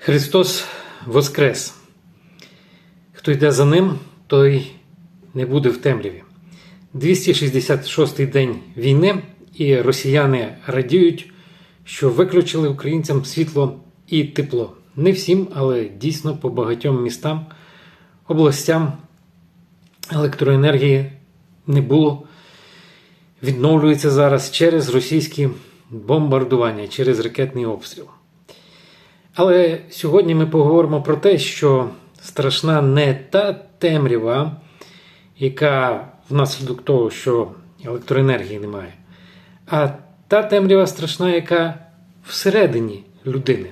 Христос Воскрес. Хто йде за ним, той не буде в темряві. 266-й день війни, і росіяни радіють, що виключили українцям світло і тепло. Не всім, але дійсно по багатьом містам, областям електроенергії не було. Відновлюється зараз через російські бомбардування, через ракетний обстріл. Але сьогодні ми поговоримо про те, що страшна не та темрява, яка внаслідок того, що електроенергії немає, а та темрява страшна, яка всередині людини.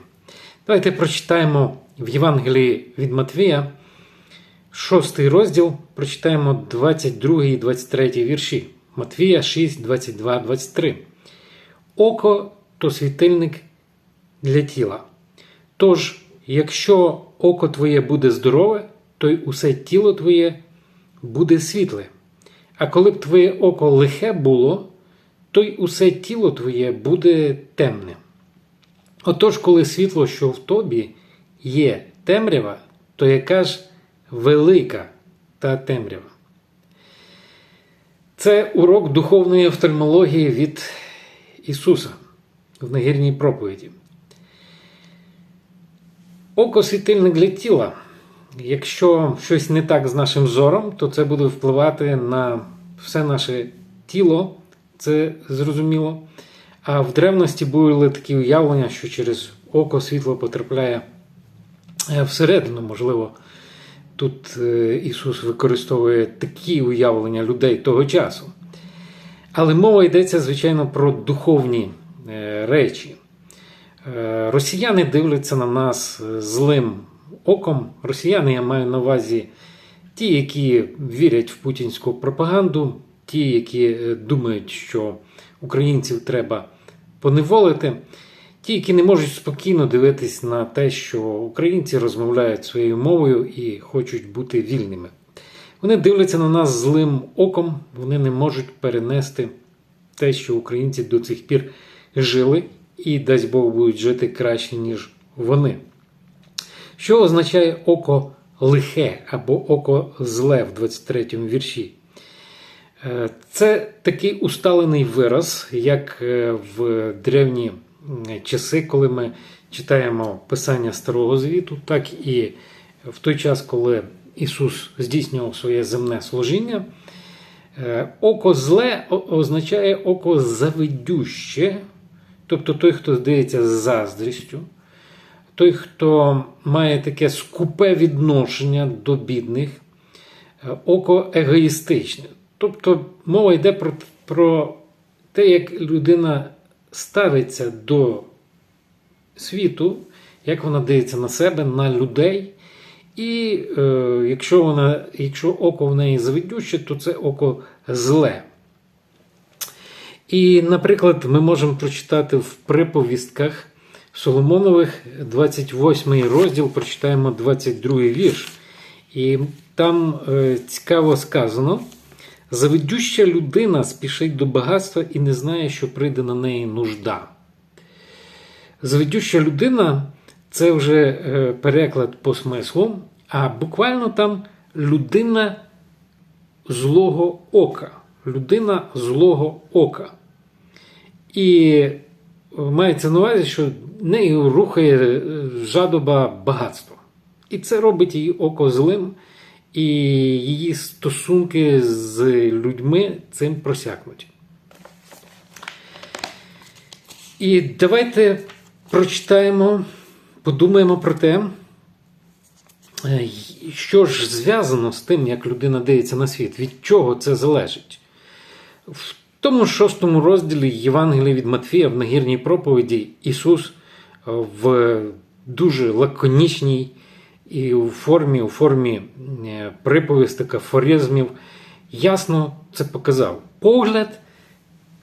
Давайте прочитаємо в Євангелії від Матвія, 6 розділ, прочитаємо 22 і 23 вірші. Матвія 6, 22, 23. Око то світильник для тіла. Тож, якщо око твоє буде здорове, то й усе тіло твоє буде світле. А коли б твоє око лихе було, то й усе тіло твоє буде темне. Отож, коли світло, що в тобі є темрява, то яка ж велика та темрява? Це урок духовної офтальмології від Ісуса в нагірній проповіді. Око світильник для тіла. Якщо щось не так з нашим зором, то це буде впливати на все наше тіло, це зрозуміло. А в древності були такі уявлення, що через око світло потрапляє всередину. Можливо, тут Ісус використовує такі уявлення людей того часу. Але мова йдеться, звичайно, про духовні речі. Росіяни дивляться на нас злим оком. Росіяни я маю на увазі ті, які вірять в путінську пропаганду, ті, які думають, що українців треба поневолити, ті, які не можуть спокійно дивитись на те, що українці розмовляють своєю мовою і хочуть бути вільними. Вони дивляться на нас злим оком, вони не можуть перенести те, що українці до цих пір жили і, дасть Бог, будуть жити краще, ніж вони. Що означає око лихе або око зле в 23 вірші? Це такий усталений вираз, як в древні часи, коли ми читаємо Писання Старого Звіту, так і в той час, коли Ісус здійснював своє земне служіння. Око зле означає око завидюще, тобто той, хто здається з заздрістю, той, хто має таке скупе відношення до бідних, око егоїстичне. Тобто мова йде про, про те, як людина ставиться до світу, як вона дивиться на себе, на людей. І е, якщо вона, якщо око в неї завидюще, то це око зле. І, наприклад, ми можемо прочитати в приповістках Соломонових 28 розділ, прочитаємо 22 вірш. І там е, цікаво сказано: завидюща людина спішить до багатства і не знає, що прийде на неї нужда. Завидюща людина це вже е, переклад по смислу, а буквально там людина злого ока. Людина злого ока. І мається на увазі, що нею рухає жадоба багатства. І це робить її око злим, і її стосунки з людьми цим просякнуть. І давайте прочитаємо, подумаємо про те, що ж зв'язано з тим, як людина дивиться на світ, від чого це залежить. В тому шостому розділі Євангелія від Матфія в нагірній проповіді Ісус в дуже лаконічній і у формі, у формі приповісток, афоризмів ясно це показав. Погляд,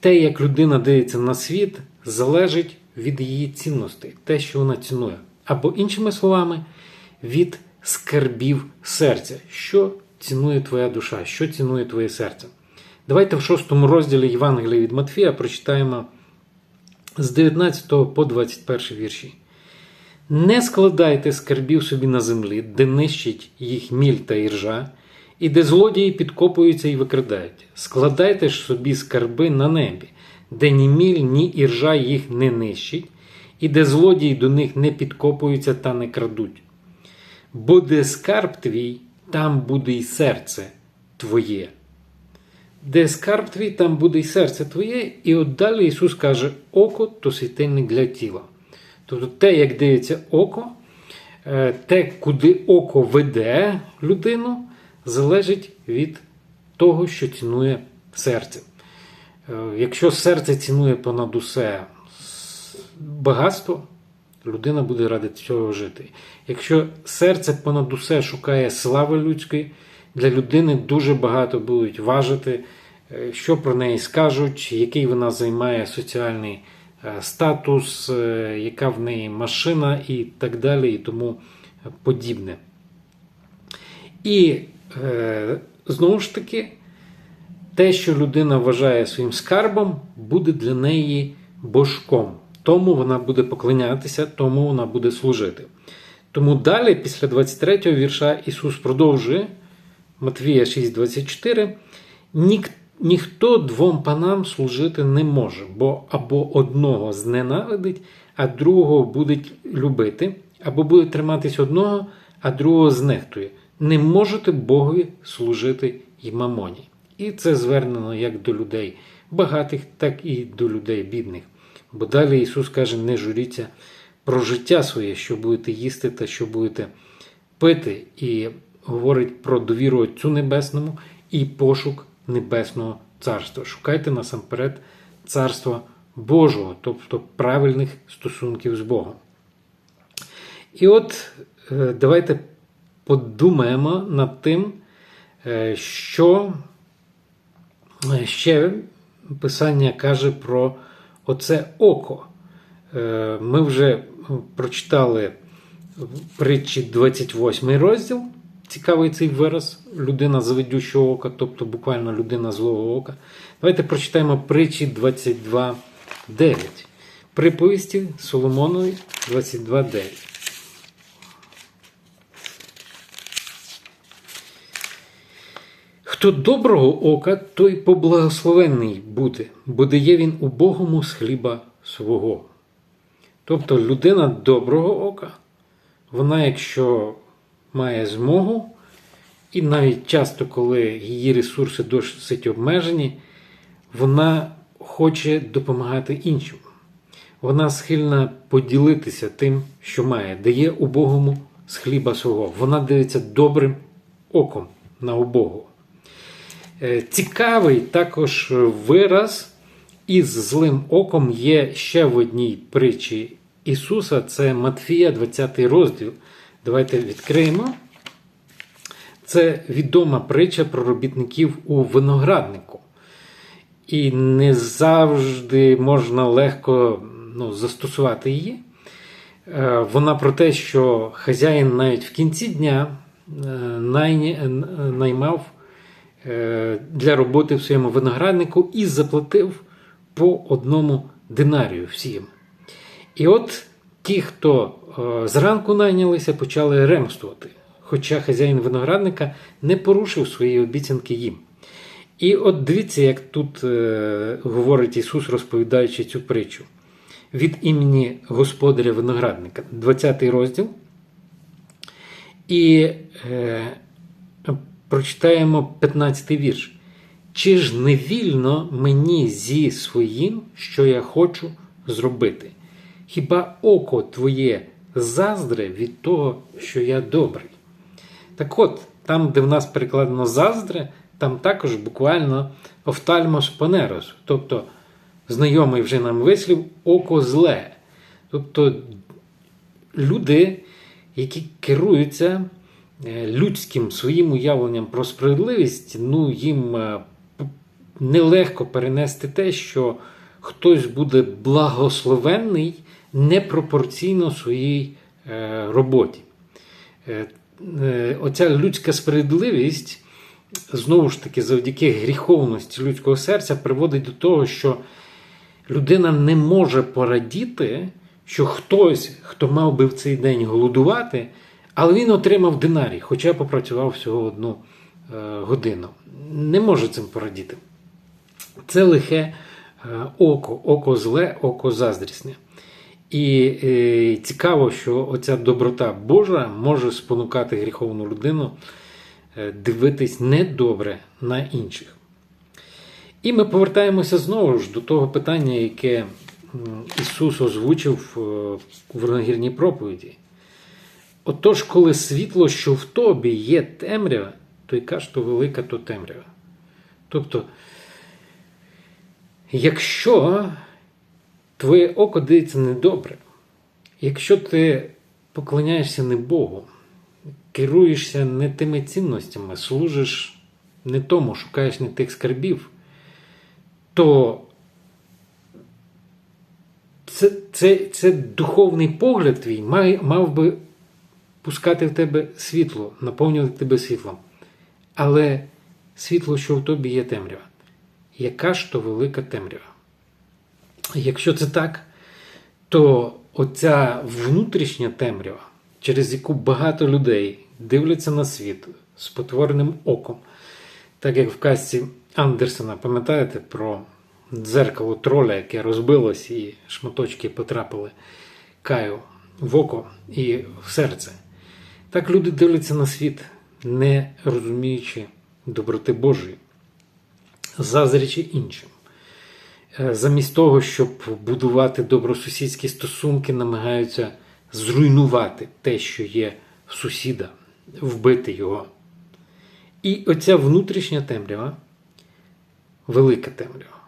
те, як людина дивиться на світ, залежить від її цінностей, те, що вона цінує. Або, іншими словами, від скарбів серця. Що цінує твоя душа, що цінує твоє серце. Давайте в шостому розділі Євангелія від Матфія прочитаємо з 19 по 21 вірші. Не складайте скарбів собі на землі, де нищить їх міль та іржа, і де злодії підкопуються і викрадають. Складайте ж собі скарби на небі, де ні міль, ні іржа їх не нищить, і де злодії до них не підкопуються та не крадуть. Бо де скарб твій, там буде й серце твоє. Де скарб твій, там буде й серце твоє. І от далі Ісус каже: око то світильник для тіла. Тобто те, як дивиться око, е, те, куди око веде людину, залежить від того, що цінує серце. Е, Якщо серце цінує понад усе багатство, людина буде ради цього жити. Якщо серце понад усе шукає слави людської, для людини дуже багато будуть важити, е, що про неї скажуть, який вона займає соціальний е, статус, е, яка в неї машина і так далі, і тому подібне. І знову ж таки, те, що людина вважає своїм скарбом, буде для неї божком. Тому вона буде поклонятися, тому вона буде служити. Тому далі, після 23 го вірша, Ісус продовжує Матвія 6,24. Нік, ніхто двом панам служити не може, бо або одного зненавидить, а другого буде любити, або буде триматись одного, а другого знехтує. Не можете Богові служити й мамоні. І це звернено як до людей багатих, так і до людей бідних. Бо далі Ісус каже: не журіться про життя своє, що будете їсти та що будете пити, і говорить про довіру Отцю Небесному і пошук Небесного Царства. Шукайте насамперед Царства Божого, тобто правильних стосунків з Богом. І от е, давайте подумаємо над тим, е, що е, ще Писання каже про оце око. Ми вже прочитали притчі 28 розділ. Цікавий цей вираз людина заведючого ока, тобто буквально людина злого ока. Давайте прочитаємо притчі 22.9. Приповісті Соломонові 22.9. Хто доброго ока, той поблагословенний буде, бо дає він убогому з хліба свого. Тобто людина доброго ока, вона, якщо має змогу, і навіть часто, коли її ресурси досить обмежені, вона хоче допомагати іншим. Вона схильна поділитися тим, що має, дає убогому з хліба свого. Вона дивиться добрим оком на убогого. Е, Цікавий також вираз із злим оком є ще в одній притчі Ісуса, це Матфія, 20 розділ. Давайте відкриємо. Це відома притча про робітників у винограднику. І не завжди можна легко ну, застосувати її. Е, Вона про те, що хазяїн навіть в кінці дня е, е, наймав для роботи в своєму винограднику і заплатив по одному динарію всім. І от ті, хто е, зранку найнялися, почали ремствувати, хоча хазяїн виноградника не порушив свої обіцянки їм. І от дивіться, як тут е, говорить Ісус, розповідаючи цю притчу. Від імені господаря виноградника, 20 розділ. І е, прочитаємо 15 вірш. Чи ж не вільно мені зі своїм, що я хочу зробити? Хіба око твоє заздре від того, що я добрий? Так от, там, де в нас перекладено заздре, там також буквально офтальмос понерос, тобто знайомий вже нам вислів око зле. Тобто люди, які керуються е, людським своїм уявленням про справедливість, ну їм е, нелегко перенести те, що хтось буде благословенний непропорційно своїй е, роботі. Е, е, Оця людська справедливість, знову ж таки, завдяки гріховності людського серця, приводить до того, що людина не може порадіти, що хтось, хто мав би в цей день голодувати, але він отримав динарій, хоча попрацював всього одну годину. Не може цим порадіти. Це лихе око, око зле, око заздрісне. І е, цікаво, що оця доброта Божа може спонукати гріховну людину е, дивитись недобре на інших. І ми повертаємося знову ж до того питання, яке Ісус озвучив е, в нагірній проповіді. Отож, коли світло, що в тобі є темрява, то яка ж то велика, то темрява. Тобто, якщо твоє око дивиться недобре, якщо ти поклоняєшся не Богу, керуєшся не тими цінностями, служиш не тому, шукаєш не тих скарбів, то це, це, це духовний погляд твій має, мав би пускати в тебе світло, наповнювати тебе світлом. Але світло, що в тобі є темрява. Яка ж то велика темрява? Якщо це так, то оця внутрішня темрява, через яку багато людей дивляться на світ з потвореним оком, так як в казці Андерсена, пам'ятаєте про дзеркало троля, яке розбилось і шматочки потрапили каю в око і в серце. Так люди дивляться на світ, не розуміючи доброти Божої, зазрячи іншим. Е, Замість того, щоб будувати добросусідські стосунки, намагаються зруйнувати те, що є в сусіда, вбити його. І оця внутрішня темрява, велика темрява,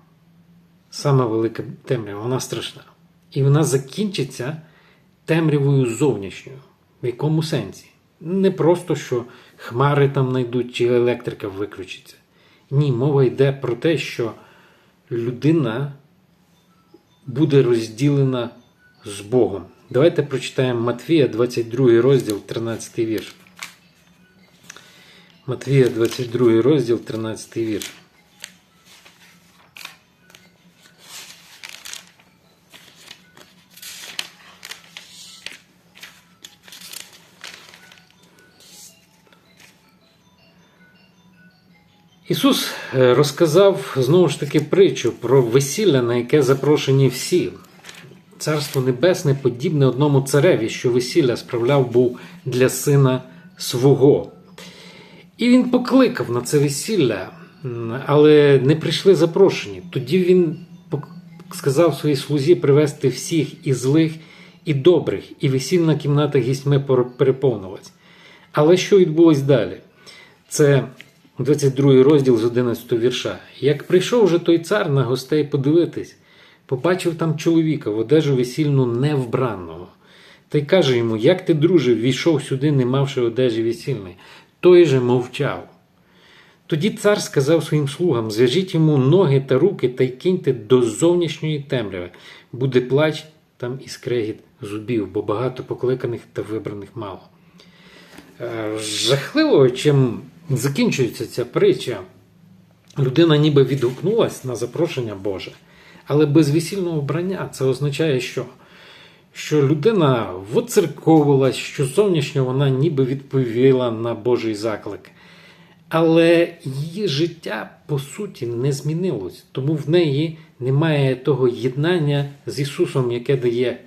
сама велика темрява, вона страшна. І вона закінчиться темрявою зовнішньою. В якому сенсі? Не просто, що хмари там знайдуть чи електрика виключиться. Ні, мова йде про те, що людина буде розділена з Богом. Давайте прочитаємо Матвія, 22 розділ, 13 вірш. Матвія, 22 розділ, 13 вірш. Ісус е, розказав знову ж таки притчу про весілля, на яке запрошені всі. Царство Небесне подібне одному цареві, що весілля справляв був для сина свого. І він покликав на це весілля, але не прийшли запрошені. Тоді він сказав своїй слузі привезти всіх і злих, і добрих, і весільна кімната гістьми переповнилась. Але що відбулось далі? Це 22 розділ з 11 вірша. Як прийшов вже той цар на гостей подивитись, побачив там чоловіка в одежу весільну невбранного. Та й каже йому: Як ти, друже, війшов сюди, не мавши одежі весільної? Той же мовчав. Тоді цар сказав своїм слугам: зв'яжіть йому ноги та руки та й киньте до зовнішньої темряви. Буде плач там і скрегіт зубів, бо багато покликаних та вибраних мало. Е, Жахливо, чим закінчується ця притча. Людина ніби відгукнулась на запрошення Боже, але без весільного вбрання це означає, що? Що людина воцерковилась, що зовнішньо вона ніби відповіла на Божий заклик. Але її життя по суті не змінилось, тому в неї немає того єднання з Ісусом, яке дає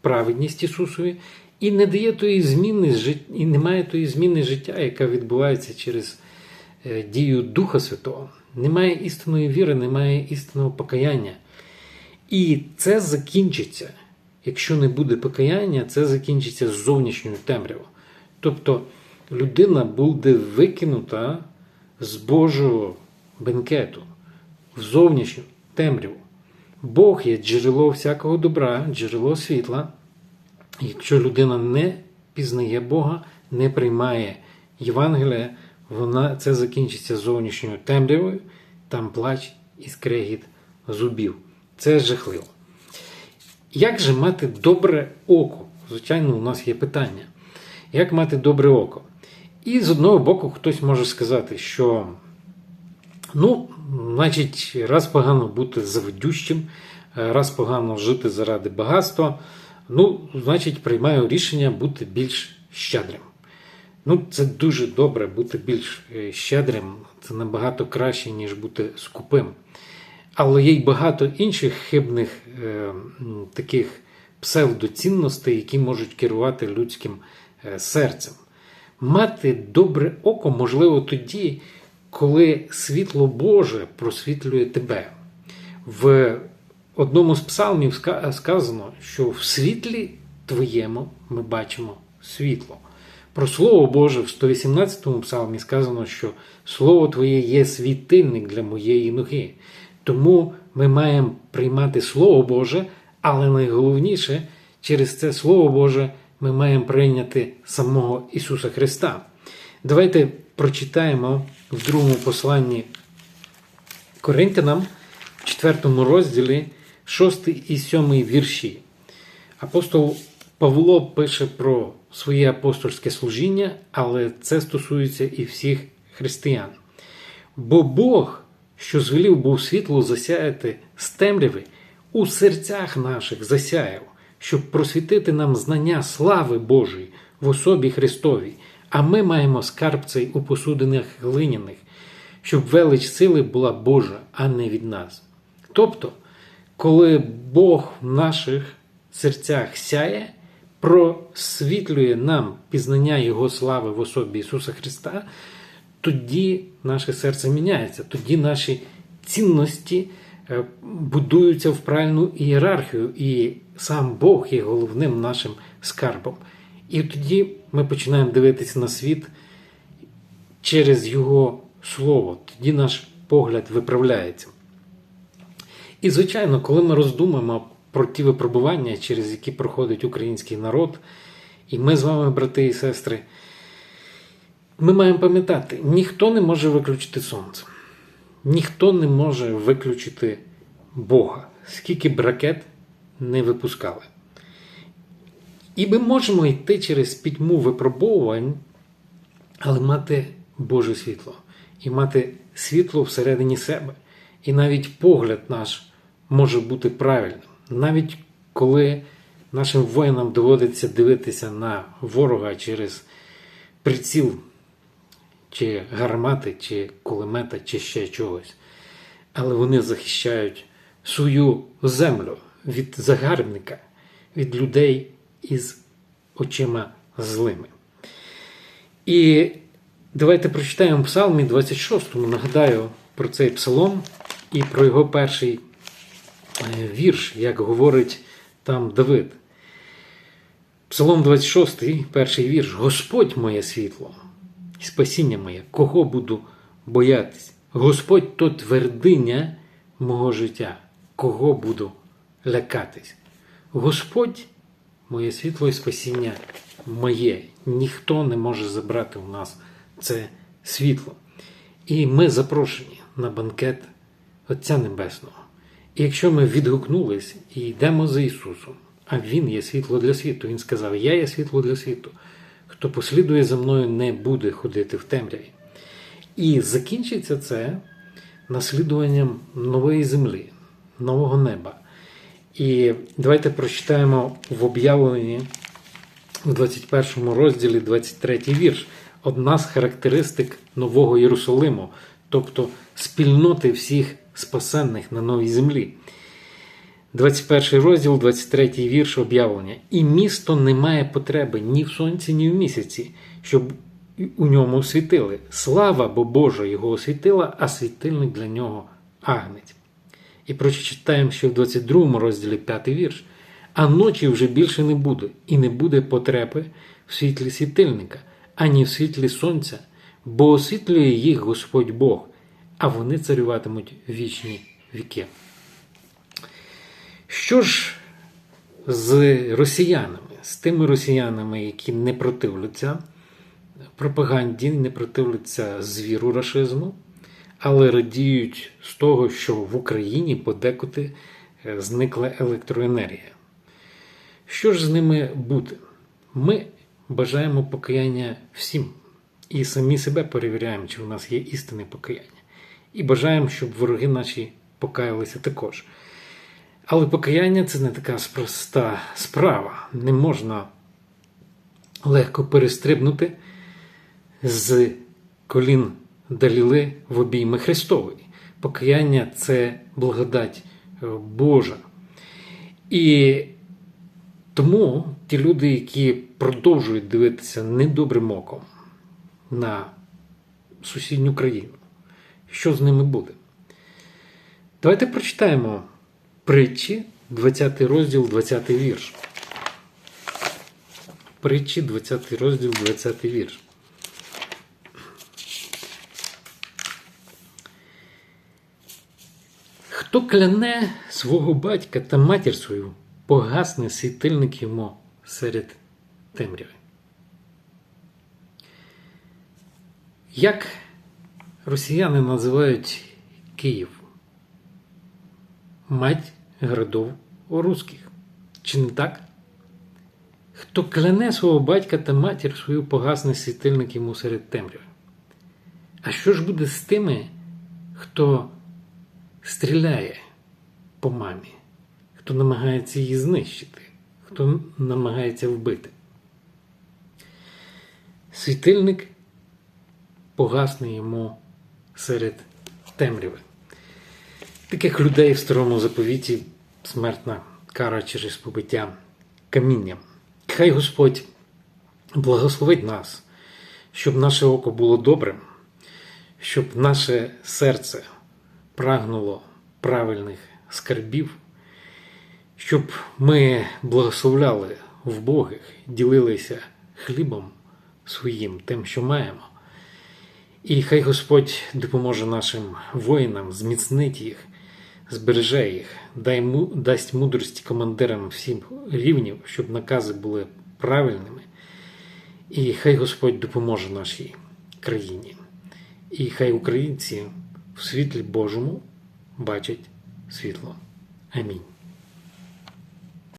праведність Ісусові, і не дає тої зміни і немає тої зміни життя, яка відбувається через е, дію Духа Святого. Немає істинної віри, немає істинного покаяння. І це закінчиться. Якщо не буде покаяння, це закінчиться з зовнішньою темрявою. Тобто людина буде викинута з Божого бенкету в зовнішню темряву. Бог є джерело всякого добра, джерело світла. Якщо людина не пізнає Бога, не приймає Євангелія, вона це закінчиться зовнішньою темрявою, там плач і скрегіт зубів. Це жахливо. Як же мати добре око? Звичайно, у нас є питання. Як мати добре око? І з одного боку, хтось може сказати, що ну, значить, раз погано бути завидющим, раз погано жити заради багатства, Ну, значить, приймаю рішення бути більш щедрим. Ну, це дуже добре бути більш е, щедрим. Це набагато краще, ніж бути скупим. Але є й багато інших хибних е, таких псевдоцінностей, які можуть керувати людським е, серцем. Мати добре око можливо тоді, коли світло Боже просвітлює тебе. В одному з псалмів сказано, що в світлі твоєму ми бачимо світло. Про Слово Боже в 118-му псалмі сказано, що Слово Твоє є світильник для моєї ноги. Тому ми маємо приймати Слово Боже, але найголовніше, через це Слово Боже ми маємо прийняти самого Ісуса Христа. Давайте прочитаємо в другому посланні Коринтянам, в 4 розділі, 6 і 7 вірші. Апостол Павло пише про своє апостольське служіння, але це стосується і всіх християн. Бо Бог, що звелів був світло засяяти з темряви, у серцях наших засяяв, щоб просвітити нам знання слави Божої в особі Христовій, а ми маємо скарб цей у посудинах глиняних, щоб велич сили була Божа, а не від нас. Тобто, коли Бог в наших серцях сяє, просвітлює нам пізнання Його слави в особі Ісуса Христа, тоді наше серце міняється, тоді наші цінності е, будуються в правильну ієрархію, і сам Бог є головним нашим скарбом. І тоді ми починаємо дивитися на світ через Його Слово, тоді наш погляд виправляється. І, звичайно, коли ми роздумаємо про ті випробування, через які проходить український народ, і ми з вами, брати і сестри, ми маємо пам'ятати, ніхто не може виключити сонце, ніхто не може виключити Бога, скільки б ракет не випускали. І ми можемо йти через пітьму випробовувань, але мати Боже світло, і мати світло всередині себе. І навіть погляд наш може бути правильним. Навіть коли нашим воїнам доводиться дивитися на ворога через приціл, чи гармати, чи кулемета, чи ще чогось. Але вони захищають свою землю від загарбника, від людей із очима злими. І давайте прочитаємо Псалмі 26. Нагадаю про цей псалом і про його перший вірш, як говорить там Давид. Псалом 26, перший вірш. Господь моє світло, спасіння моє, кого буду боятись? Господь то твердиня мого життя, кого буду лякатись? Господь моє світло і спасіння моє. Ніхто не може забрати у нас це світло. І ми запрошені на банкет Отця Небесного. Якщо ми відгукнулись і йдемо за Ісусом, а Він є світло для світу, Він сказав: Я є світло для світу. Хто послідує за мною, не буде ходити в темряві. І закінчиться це наслідуванням нової землі, нового неба. І давайте прочитаємо в об'явленні в 21 розділі 23 вірш. Одна з характеристик Нового Єрусалиму, тобто спільноти всіх спасенних на новій землі. 21 розділ, 23 вірш об'явлення. І місто не має потреби ні в сонці, ні в місяці, щоб у ньому світили. Слава бо Божа його освітила, а світильник для нього агнець. І прочитаємо ще в 22 розділі 5 вірш. А ночі вже більше не буде, і не буде потреби в світлі світильника, ані в світлі сонця, бо освітлює їх Господь Бог, а вони царюватимуть вічні віки. Що ж з росіянами, з тими росіянами, які не противляться пропаганді, не противляться звіру рашизму, але радіють з того, що в Україні подекуди е, зникла електроенергія. Що ж з ними буде? Ми бажаємо покаяння всім і самі себе перевіряємо, чи в нас є істинне покаяння. І бажаємо, щоб вороги наші покаялися також. Але покаяння це не така проста справа. Не можна легко перестрибнути з колін Даліли в обійми Христової. Покаяння це благодать е, Божа. І тому ті люди, які продовжують дивитися недобрим оком на сусідню країну, що з ними буде? Давайте прочитаємо притчі, 20 розділ, 20 вірш. Притчі, 20 розділ, 20 вірш. Хто кляне свого батька та матір свою, погасне світильник йому серед темряви. Як росіяни називають Київ? Мать городов руських. Чи не так? Хто кляне свого батька та матір свою погасне світильник йому серед темряви. А що ж буде з тими, хто стріляє по мамі, хто намагається її знищити, хто намагається вбити? Світильник погасне йому серед темряви. Таких людей в старому заповіті смертна кара через побиття камінням. Хай Господь благословить нас, щоб наше око було добрим, щоб наше серце прагнуло правильних скарбів, щоб ми благословляли вбогих, ділилися хлібом своїм, тим, що маємо. І хай Господь допоможе нашим воїнам, зміцнить їх, збереже їх, дай, дасть мудрості командирам всіх рівнів, щоб накази були правильними. І хай Господь допоможе нашій країні. І хай українці в світлі Божому бачать світло. Амінь.